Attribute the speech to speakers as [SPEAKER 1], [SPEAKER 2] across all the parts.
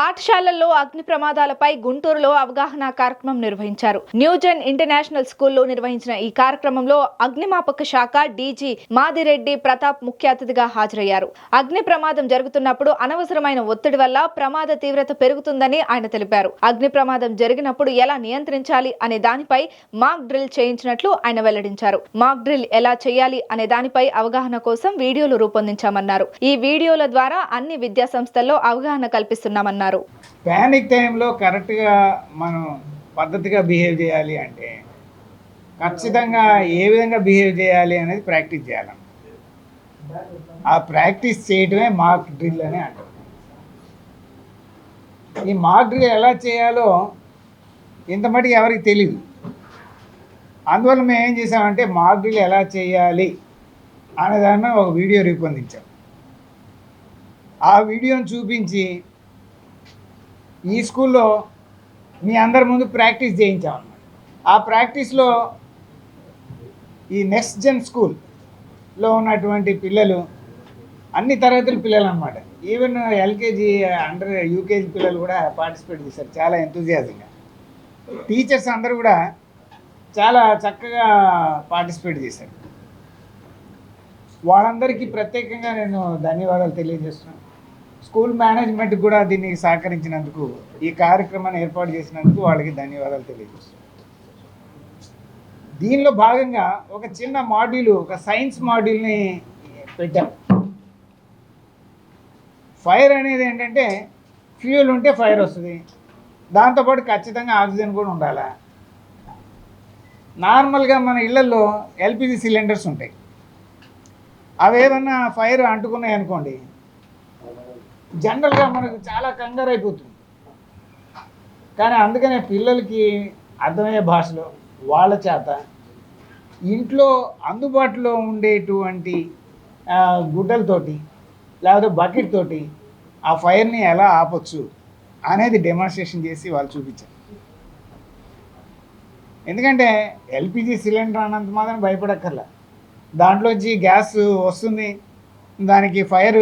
[SPEAKER 1] పాఠశాలల్లో అగ్ని ప్రమాదాలపై గుంటూరులో అవగాహన కార్యక్రమం నిర్వహించారు. న్యూజెన్ ఇంటర్నేషనల్ స్కూల్లో నిర్వహించిన ఈ కార్యక్రమంలో అగ్నిమాపక శాఖ డీజీ మాదిరెడ్డి ప్రతాప్ ముఖ్య అతిథిగా హాజరయ్యారు. అగ్ని ప్రమాదం జరుగుతున్నప్పుడు అనవసరమైన ఒత్తిడి వల్ల ప్రమాద తీవ్రత పెరుగుతుందని ఆయన తెలిపారు. అగ్ని ప్రమాదం జరిగినప్పుడు ఎలా నియంత్రించాలి అనే దానిపై మాక్ డ్రిల్ చేయించినట్లు ఆయన వెల్లడించారు. మాక్ డ్రిల్ ఎలా చేయాలి అనే దానిపై అవగాహన కోసం వీడియోలు రూపొందించామన్నారు. ఈ వీడియోల ద్వారా అన్ని విద్యా సంస్థల్లో అవగాహన కల్పిస్తున్నామన్నారు.
[SPEAKER 2] ప్యానిక్ టైంలో కరెక్ట్గా మనం పద్ధతిగా బిహేవ్ చేయాలి అంటే ఖచ్చితంగా ఏ విధంగా బిహేవ్ చేయాలి అనేది ప్రాక్టీస్ చేయాలి. ఆ ప్రాక్టీస్ చేయడమే మాక్ డ్రిల్ అని అంటారు. ఈ మాక్ డ్రిల్ ఎలా చేయాలో ఇంత మటుకు ఎవరికి తెలియదు అందువల్ల మేము ఏం చేసామంటే మాక్ డ్రిల్ ఎలా చేయాలి అనే దాన్ని ఒక వీడియో రూపొందించాం. ఆ వీడియోని చూపించి ఈ స్కూల్లో మీ అందరి ముందు ప్రాక్టీస్ చేయించామన్నమాట ఆ ప్రాక్టీస్లో ఈ నెక్స్ట్ జెన్ స్కూల్లో ఉన్నటువంటి పిల్లలు అన్ని తరగతుల పిల్లలు అనమాట ఈవెన్ ఎల్కేజీ అండర్ యూకేజీ పిల్లలు కూడా పార్టిసిపేట్ చేశారు. చాలా ఎంతూజియాజంగా టీచర్స్ అందరూ కూడా చాలా చక్కగా పార్టిసిపేట్ చేశారు. వాళ్ళందరికీ ప్రత్యేకంగా నేను ధన్యవాదాలు తెలియజేస్తున్నాను. స్కూల్ మేనేజ్మెంట్ కూడా దీనికి సహకరించినందుకు ఈ కార్యక్రమాన్ని ఏర్పాటు చేసినందుకు వాళ్ళకి ధన్యవాదాలు తెలియజేస్తున్నాం దీనిలో భాగంగా ఒక చిన్న మాడ్యూల్ ఒక సైన్స్ మాడ్యూల్ని పెట్టాం. ఫైర్ అనేది ఏంటంటే ఫ్యూయల్ ఉంటే ఫైర్ వస్తుంది. దాంతోపాటు ఖచ్చితంగా ఆక్సిజన్ కూడా ఉండాలి? నార్మల్గా మన ఇళ్ళలో ఎల్పిజి సిలిండర్స్ ఉంటాయి. అవి ఏమన్నా ఫైర్ అంటుకున్నాయి అనుకోండి జనరల్గా మనకు చాలా కంగారు అయిపోతుంది కానీ అందుకనే పిల్లలకి అర్థమయ్యే భాషలో వాళ్ళ చేత ఇంట్లో అందుబాటులో ఉండేటువంటి గుడ్డలతోటి లేకపోతే బకెట్ తోటి ఆ ఫైర్ని ఎలా ఆపొచ్చు అనేది డెమాన్స్ట్రేషన్ చేసి వాళ్ళు చూపించారు. ఎందుకంటే ఎల్పిజి సిలిండర్ అన్నంత మాత్రం భయపడక్కర్లా. దాంట్లోంచి గ్యాస్ వస్తుంది. దానికి ఫైర్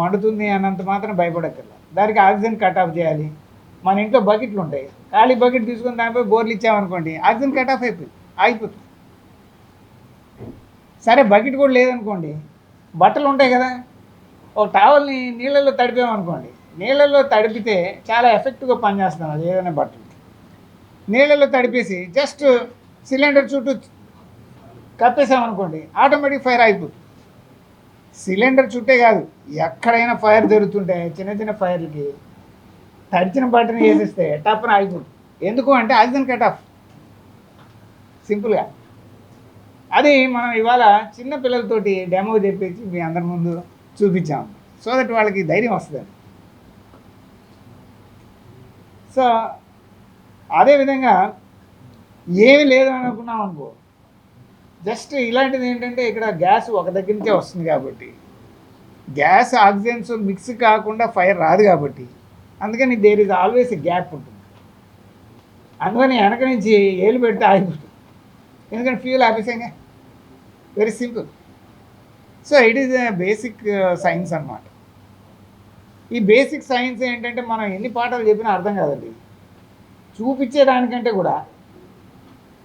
[SPEAKER 2] మండుతుంది అన్నంత మాత్రం భయపడక్కర్లా. దానికి ఆక్సిజన్ కట్ ఆఫ్ చేయాలి. మన ఇంట్లో బకెట్లు ఉంటాయి. ఖాళీ బకెట్ తీసుకొని దానిపై బోర్లు ఇచ్చామనుకోండి ఆక్సిజన్ కట్ ఆఫ్ అయిపోయింది ఆగిపోతుంది. సరే బకెట్ కూడా లేదనుకోండి బట్టలు ఉంటాయి కదా. ఒక టవల్ని నీళ్ళల్లో తడిపామనుకోండి నీళ్ళల్లో తడిపితే చాలా ఎఫెక్ట్గా పనిచేస్తాం అది ఏదైనా బట్టలు. నీళ్ళల్లో తడిపేసి జస్ట్ సిలిండర్ చుట్టూ కప్పేసామనుకోండి ఆటోమేటిక్ ఫైర్ అయిపోతుంది సిలిండర్ చుట్టే కాదు ఎక్కడైనా ఫైర్ జరుగుతుంటే చిన్న చిన్న ఫైర్లకి తడిచిన బట్టని వేసేస్తే టప్పున ఆగిపోతుంది ఎందుకు అంటే ఆక్సిజన్ కట్ ఆఫ్. సింపుల్గా. అది మనం ఇవాళ చిన్న పిల్లలతోటి డెమో చెప్పేసి మీ అందరి ముందు చూపించాము సో దట్ వాళ్ళకి ధైర్యం వస్తుంది సో అదేవిధంగా ఏమి లేదు అనుకున్నాం అనుకో జస్ట్ ఇలాంటిది ఏంటంటే ఇక్కడ గ్యాస్ ఒక దగ్గర నుంచే వస్తుంది కాబట్టి. గ్యాస్ ఆక్సిజన్స్ మిక్స్ కాకుండా ఫైర్ రాదు కాబట్టి. అందుకని దేర్ ఇస్ ఆల్వేస్ గ్యాప్ ఉంటుంది. అందుకని వెనక నుంచి ఏలు పెడితే ఆగిపోతుంది. ఎందుకంటే fuel ఆపేసాగా very simple so it is basic science అన్నమాట. ఈ బేసిక్ సైన్స్ ఏంటంటే మనం ఎన్ని పాఠాలు చెప్పినా అర్థం కాదండి. చూపించేదానికంటే కూడా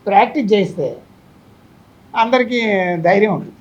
[SPEAKER 2] ప్రాక్టీస్ చేస్తే అందరికీ ధైర్యం ఉంటుంది